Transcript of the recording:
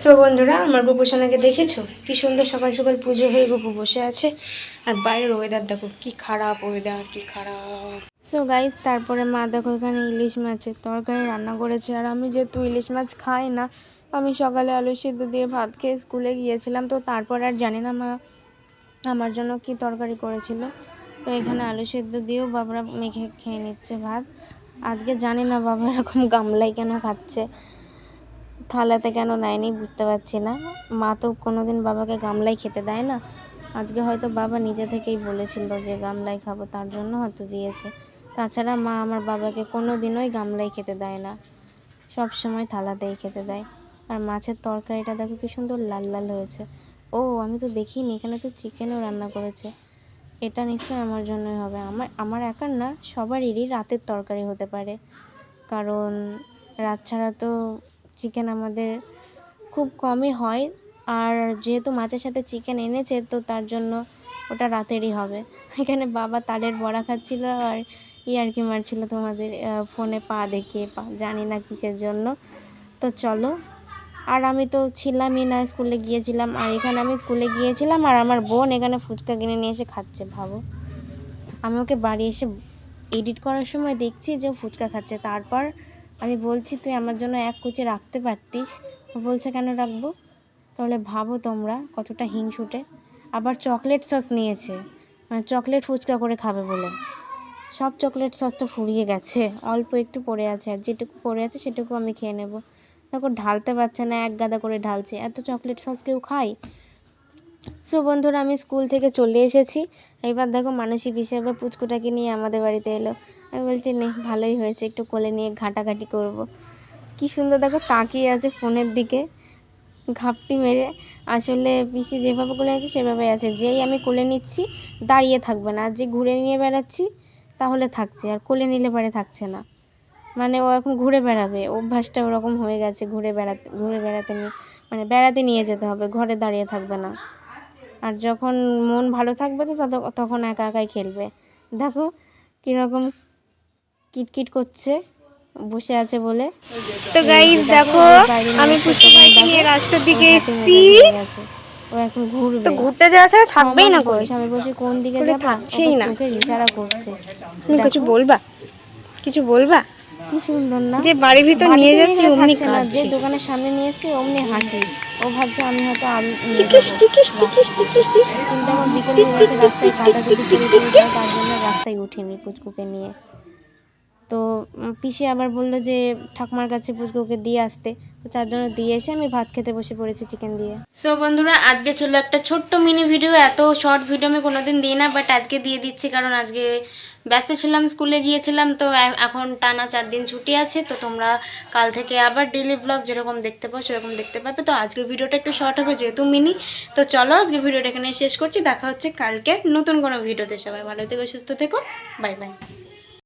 So বন্ধুরা, আমার গোপোষণাকে দেখেছ? কি সুন্দর সকাল সকাল পুজো হয়ে গোপু বসে আছে। আর বাইরের ওয়েদার দেখো, কি খারাপ ওয়েদার কি খারাপ। সো গাইস তারপরে মা দেখো এখানে ইলিশ মাছের তরকারি রান্না করেছে। আর আমি যেহেতু ইলিশ মাছ খাই না, আমি সকালে আলু সিদ্ধ দিয়ে ভাত খেয়ে স্কুলে গিয়েছিলাম। তো তারপর আর জানি না মা আমার জন্য কি তরকারি করেছিল। তো এখানে আলু সিদ্ধ দিয়েও বাবারা মেখে খেয়ে নিচ্ছে ভাত। আজকে জানি না বাবা এরকম গামলাই কেন খাচ্ছে। থালাতে কেন নেয়নি বুঝতে পারছি না। মা তো কোনো দিন বাবাকে গামলাই খেতে দেয় না। আজকে হয়তো বাবা নিজে থেকেই বলেছিল যে গামলাই খাব, তার জন্য হয়তো দিয়েছে। তাছাড়া মা আমার বাবাকে কোনো দিনই গামলাই খেতে দেয় না। সব সময় থালাতেই খেতে দেয়। আর মাছের তরকারিটা দেখো কি সুন্দর লাল লাল হয়েছে। ও, আমি তো দেখিনি, এখানে তো চিকেনও রান্না করেছে। এটা নিশ্চয়ই আমার জন্যই হবে। আমার আমার একার না সবারই রাতের তরকারি হতে পারে। কারণ রাত ছাড়া তো চিকেন আমাদের খুব কমই হয়। আর যেহেতু মাছের সাথে চিকেন এনেছে, তো তার জন্য ওটা রাতেরই হবে। এখানে বাবা তালের বড়া খাচ্ছিল আর ইয়ার্কি মারছিল তোমাদের ফোনে পা দেখিয়ে, পা জানি না কিসের জন্য। তো চলো, আর আমি তো ছিলামই না, স্কুলে গিয়েছিলাম। আর এখানে আমি স্কুলে গিয়েছিলাম আর আমার বোন এখানে ফুচকা কিনে নিয়ে এসে খাচ্ছে, ভাবো। আমি ওকে বাড়ি এসে এডিট করার সময় দেখছি যে ফুচকা খাচ্ছে। তারপর আমি বলছি, তুই আমার জন্য এক কুচি রাখতে পারতিস? ও বলছে, কেন রাখব? তাহলে ভাবো তোমরা কতটা হিংসুটে। আবার চকলেট সস নিয়েছে মানে চকলেট ফুচকা করে খাবে বলে। সব চকলেট সসটা ফুরিয়ে গেছে, অল্প একটু পড়ে আছে, আর যেটুকু পড়ে আছে সেটুকু আমি খেয়ে নেব। দেখো, ঢালতে পারছে না, এক গাদা করে ঢালছে। এত চকলেট সস কেউ খায়? সো বন্ধুরা, আমি স্কুল থেকে চলে এসেছি। এবার দেখো, মানসিক হিসেবে পুচকুটাকে নিয়ে আমাদের বাড়িতে এলো। আমি বলছি, নে, ভালোই হয়েছে, একটু কোলে নিয়ে ঘাটাঘাটি করব। কি সুন্দর, দেখো, তাকিয়ে আছে ফোনের দিকে, ঘাপটি মেরে। আসলে পিসি যেভাবে কোলে আছে সেভাবে আছে। যেই আমি কোলে নিচ্ছি, দাঁড়িয়ে থাকবে না। আর যে ঘুরে নিয়ে বেড়াচ্ছি, তাহলে থাকছে। আর কোলে নিলে পারে থাকছে না। মানে ও এখন ঘুরে বেড়াবে। অভ্যাসটা ওরকম হয়ে গেছে, ঘুরে বেড়াতে ঘুরে বেড়াতে নিয়ে মানে বেড়াতে নিয়ে যেতে হবে। ঘরে দাঁড়িয়ে থাকবে না। আর যখন মন ভালো থাকবে তো তত- তখন একা একাই খেলবে। দেখো কীরকম কিটকিট করছে বসে আছে বলে। তো গাইস দেখো আমি নিয়ে রাস্তার দিকে এসেছি। ও এখন ঘুরবে। তো ঘুরতে যাওয়া ছাড়া থাকবেই না করে বয়স, আমি বলছি কোন দিকে যাব? থাকছেই না। ইশারা করছে। তুমি কিছু বলবা? কিছু বলবা? কি সুন্দর না? যে বাড়ির ভিতর নিয়ে যাচ্ছে অমনি কাঁদছে যে দোকানের সামনে নিয়ে এসেছে অমনি হাসি। ও ভাবছে আমি হয়তো আমি টিকিস যাব। টিকিস টিকিস টিকিস। কিন্তু আমার বিকেল হয়ে গেছে রাস্তায় কাদা যদি তার জন্য রাস্তায় উঠিনি পুচকুকে নিয়ে। তো পিসি আবার বলল যে, ঠাকুমার কাছে পুচকুকে দিয়ে আসতে। তো তার জন্য দিয়ে এসে আমি ভাত খেতে বসে পড়েছি চিকেন দিয়ে। সো বন্ধুরা, আজকে ছিল একটা ছোট্ট মিনি ভিডিও এত শর্ট ভিডিও আমি কোনোদিন দিই না বাট আজকে দিয়ে দিচ্ছি কারণ আজকে ব্যস্ত ছিলাম, স্কুলে গিয়েছিলাম, তো এখন টানা চার দিন ছুটি আছে। তো তোমরা কাল থেকে আবার ডেলি ব্লগ যেরকম দেখতে পাও, সেরকম দেখতে পাবে। তো আজকের ভিডিওটা একটু শর্ট হবে, যেহেতু মিনি তো চলো, আজকের ভিডিওটা এখানে শেষ করছি। দেখা হচ্ছে কালকে নতুন কোনো ভিডিওতে সবাই ভালো থেকো, সুস্থ থেকো। Bye bye